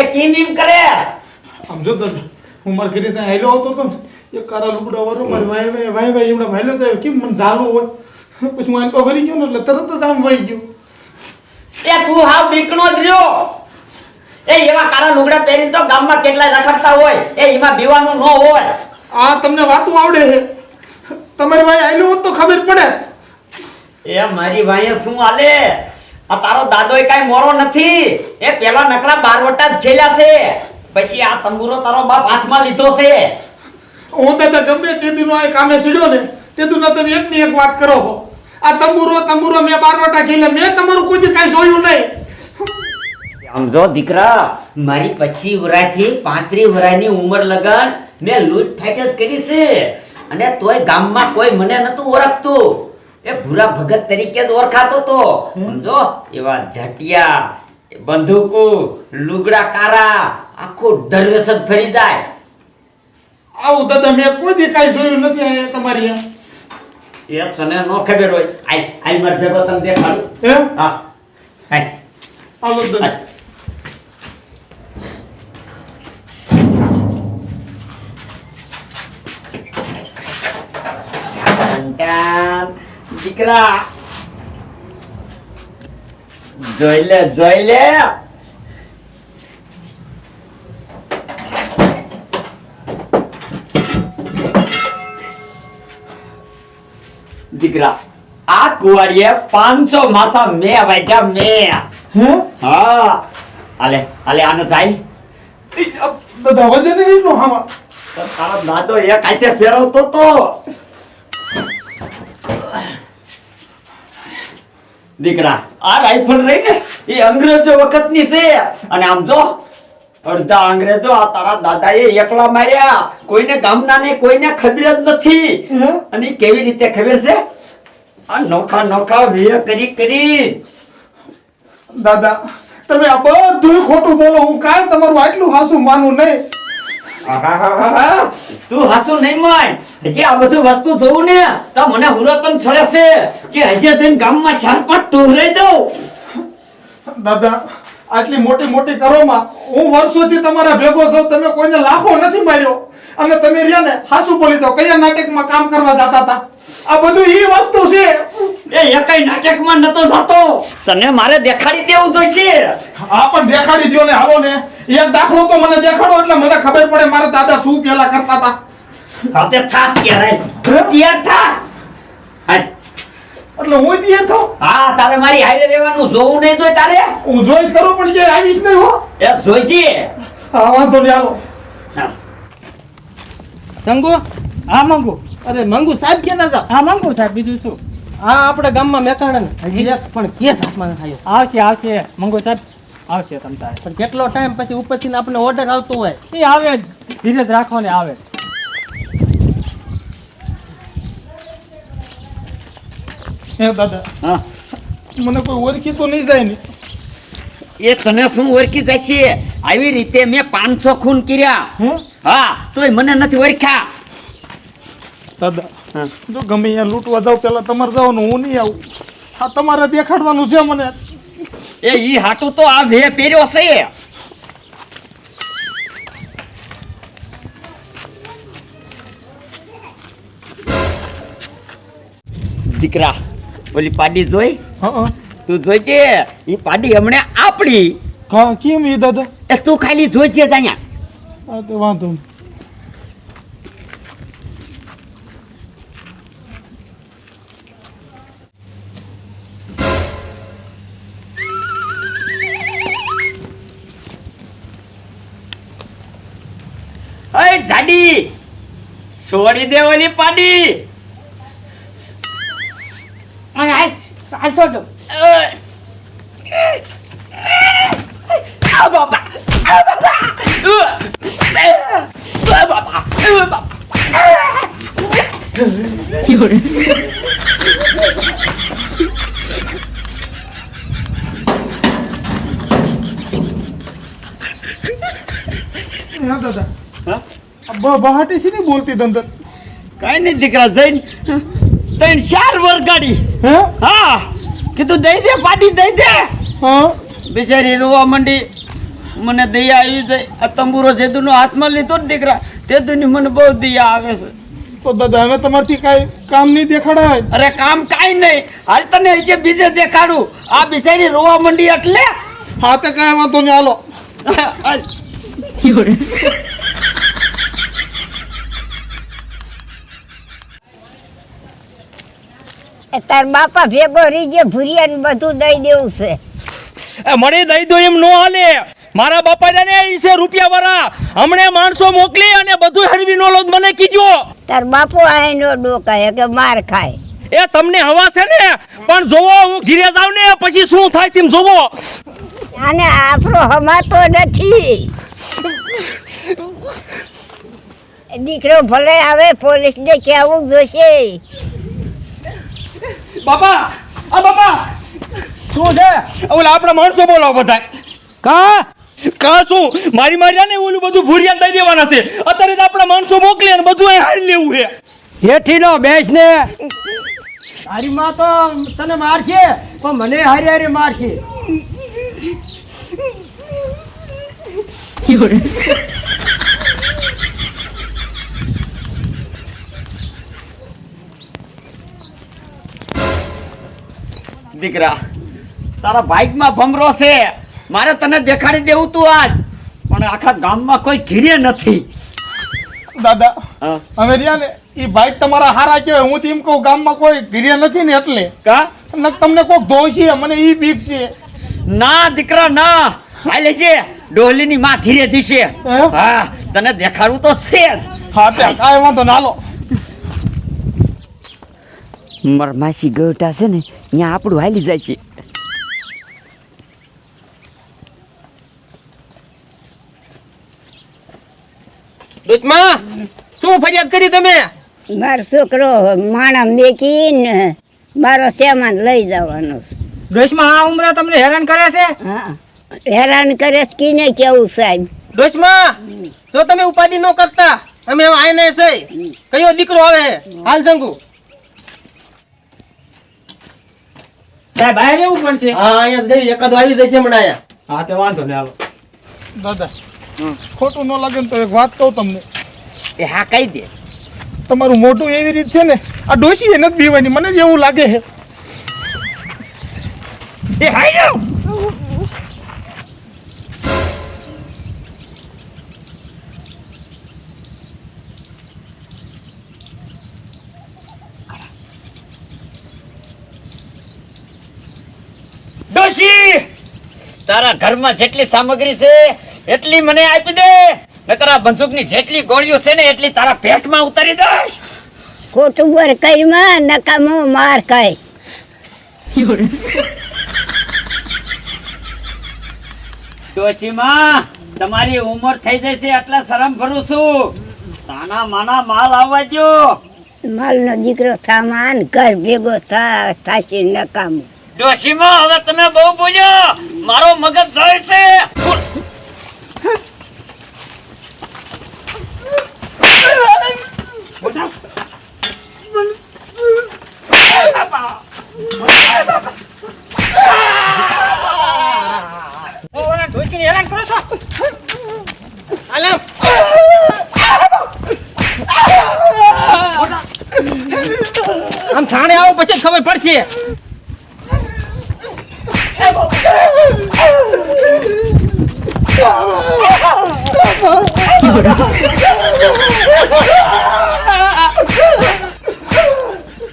એ કીમ એમ કરે? આમ જો હું માર ઘરે ત્યાં આવેલો હતો તો એ કારા લુગડા વાળો મારી વાય વાય વાય વાય એમણે ભાઈલો તો કેમ મને ઝાલો હોય? પછી હું આંટો ભરી ગયો ને એટલે તરત જ આમ વહી ગયો. એ તું હાવ બીકણો જ રહ્યો. એ એવા કાળા લુગડા પહેરી તો ગામમાં કેટલાય રખડતા હોય એ એમાં બીવાનું ન હોય. આ તમને વાતું આવડે છે? તમારી ભાઈ આવેલું હોત તો ખબર પડે. એ મારી ભાઈએ શું હાલે? આ તારો દાદો એ કાઈ મોરો નથી. એ પેલા નકરા બારવટા જ ખેલ્યા છે. પછી આ તંબુરો તારો બાપ હાથમાં લીધો છે. હું દાદા ગમે તે દિનો આ કામે સીડ્યો ને તે દીનો તમે એક ની એક વાત કરો હો આ તંબુરો તંબુરો મેં બારવટા ખેલ્યા મેં તમારું કોઈ કઈ જોયું નહીં. સમજો દીકરા મારી પચીસ વરાથી પાંત્રી વરાની ઉંમર લગન મેં લૂંટ ફાઈટ જ કરી છે. અને તોય ગામમાં કોઈ મને નતું ઓળખતું. એ ભૂરા ભગત તરીકે જ ઓળખાતો તો સમજો? એવા ઝટિયા એ બંદૂકો લુગડા કારા આખું દરવેશ જ ફરી જાય. આવું દાદા મેં કોઈ દી કાંઈ જોયું નથી તમારી એ તને ન ખબર હોય. આઈ આઈ માર ભેગો તને દેખાડું. હે? હા. આઈ આવો દાદા દીકરા. જોઈ લે જોઈ લે. દીકરા આ કુવાડીએ પાંચસો માથા મે વાગ્યા મે. હે? આલે આલે આને જાય એ, અ, દાદા નો હામાં. તારો દાદો એક હાથે ફેરવતો તો. દીકરા આ રાઇફલ રહી ને એ અંગ્રેજો વખતની છે. અને આમ જો અડધા અંગ્રેજો આ તારા દાદાએ એકલા માર્યા. કોઈને ગામના ને કોઈને ખબર જ નથી. અને કેવી રીતે ખબર છે? આ નોખા નોખા વીર કરી કરી. દાદા તમે આ બધું ખોટું બોલો હું કાંઈ તમારું આટલું હાસું માનું નહીં. તું હસુ નહીં માય. હજી આ બધું વસ્તુ જોઉં ને, તો મને હુરતન છળે કે હજી જઈને ગામમાં ચાર પાંચ ટોહરાઈ દઉં. દાદા, આટલી મોટી મોટી કરોમાં હું વર્ષોથી તમારા ભેગો છું, તમે કોઈને લાખો નથી માર્યો. અને તમે રહ્યા ને હાસુ બોલી દો કયા નાટકમાં કામ કરવા જતા હતા? આ બધું ઈ વસ્તુ છે. એ એકાઈ નાટકમાં નતો જતો. તને મારે દેખાડી દેવું જોઈશે આ પણ દેખાડી દ્યો ને હાલો ને. એક દાખલો તો મને દેખાડો એટલે મને ખબર પડે મારા દાદા શું પેલા કરતા હતા. હાથે થા ક્યારે તૈયાર થા. એટલે હું ત્યાં તો હા તારે મારી હારે રહેવાનું જોવું નહીં જોઈ તારે. હું જોઈશ કરું પણ જે આવીશ નહીં હો. એ જોઈજે. હા વાંધો નહીં હાલો. હા. શંગુ હા મંગુ. અરે મંગુ સાહેબ કે ના જાવ હા મંગુ સાહેબ બીજું શું? હા આપણા ગામમાં મેકાણ હજી એક પણ કેસ હાથમાં થયો આવશે આવશે. મંગુ સાહેબ આવશે તમ તારે. પણ કેટલો ટાઈમ પછી ઉપરથી આપણને ઓર્ડર આવતો હોય. એ આવે જ. ધીરજ રાખો ને આવે. હે દાદા હા. મને કોઈ ઓળખી તો નહીં જાય ને. એ તને શું ઓળખી જશે આવી રીતે મેં પાંચસો ખૂન કર્યા. હે? હા તોય મને નથી ઓળખ્યા. દાદા. જો ગમે અહીંયા લૂંટવા જાવ પેલા તમારે જવાનું હું નહીં આવું. આ તમારે દેખાડવાનું છે મને. એ ઈ હાટું તો આ વે પહેર્યો છે. દીકરા ઓલી પાડી જોઈ? હા તું જોઈજે ઈ પાડી હમણે આપડી કેમ એ દાદા? એ તું ખાલી જોઈજે છે અહીંયા. વાંધો જાડી છોડી દે ઓલી પાડી. દાદા. બહાટી છે ને બોલતી દંદર કાઈ નહીં દીકરા જઈને તૈન ચાર વર ગાડી હે? હા કીધું દઈ દે પાટી દઈ દે. હા? બિચારી રોવા માંડી મને દયા આવી જાય. આ તંબુરો જેદુનો હાથમાં લીધો ને દીકરા તેદુની મને બહુ દયા આવે છે. તો દાદા હવે તમારથી કઈ કામ નહીં દેખાડાય? અરે કામ કાઈ નહીં. હાલ તને જે બીજે દેખાડું. આ બિચારી રોવા મંડી એટલે? હા તો કાંઈ વાંધો નહીં હાલો. એ તાર બાપા ભેગો રીજે ભૂરિયા ને બધું દઈ દેવું છે. એ મને દઈ દો એમ નો હાલે. મારા બાપા ને ઈ છે રૂપિયા વાળા. હમણે માણસો મોકલી અને બધું હરવી નો લોગ મને કીધો. તાર બાપો આ નો ડોકાય કે માર ખાય. એ તમને હવા છે ને? પણ જોવો હું ઘીરે જાવ ને પછી શું થાય તેમ જોવો. અને આપણો હમાતો નથી. દીકરો ભલે આવે પોલીસ ને કેવું જોશે. બાપા આ બાપા શું છે? ઓલા આપણા માણસો બોલાવો બધા કા? કા શું? મારી મારી ને ઓલું બધું ભૂરિયા દઈ દેવાના છે. અત્યારે તો આપણા માણસો મોકલી અને બધું અહીં હારી લેવું છે. હેઠી નો બેસ ને. તારી માં તો તને મારશે પણ મને હારી હારી મારશે. દીકરા તારા બાઇકમાં ભમરો છે. મારે તને દેખાડી દેવું તું આજ. પણ આખા ગામમાં કોઈ ઘીરે નથી. દાદા. હવે રહ્યા ને એ બાઈક તમારા હારા કહેવાય. હું તો એમ કહું ગામમાં કોઈ ઘીરે નથી ને એટલે. કા? તમને કોક ધોઈ મને એ બીક છે. ના દીકરા ના. હાલ લેજે. ડોલીની માં ઘીરે દીશે હા? તને દેખાડવું તો છે જ. હા તે કાંઈ વાંધો ના હાલો મરમાસી ગોટા છે ને ત્યાં આપણું હાલી જાય છે. દુશ્મા શું ફરિયાદ કરી તમે? મારો છોકરો માણા મેકીને મારો સામાન લઈ જવાનો છે. ડોશમાં આ ઉમરા તમને હેરાન કરે છે? હા હેરાન કરે છે કીને કેવું સાહેબ? દુશ્મા જો તમે ઉપાધિ ન કરતા અમે આઈને છે. કયો દીકરો આવે? હાલ સંગુ સાહેબ બહાર રહેવું પડશે? હા અહીંયા જઈ એકાદ આવી જશે હમણાં અહીંયા. હા તે વાંધો ને આવો દાદા ખોટું ન લાગે ને તો એક વાત કહું તમને. એ હા કહી દે. તમારું મોઢું એવી રીત છે ને આ ડોસી એ નથી બીવાની મને જ એવું લાગે છે. એ હાઈ તારા ઘરમાં જેટલી સામગ્રી છે એટલી મને આપી દે. નકર આ બંદૂકની જેટલી ગોળીઓ છે ને એટલી તારા પેટમાં ઉતારી દઈશ. ખોટું બર કઈમાં નકામો માર કઈ. ડોશીમાં તમારી ઉંમર થઈ જશે એટલે શરમ ભરું છું. તાના માના માલ આવવા દો માલનો દીકરો થામાન ઘર ભેગો થા થાશે નકામો ડોશીમાં, હવે તમે બહુ બોલ્યો મારો મગજ જાય છે હેરાન કરો છો હાલ આમ. થાણે આવો પછી ખબર પડશે 有人。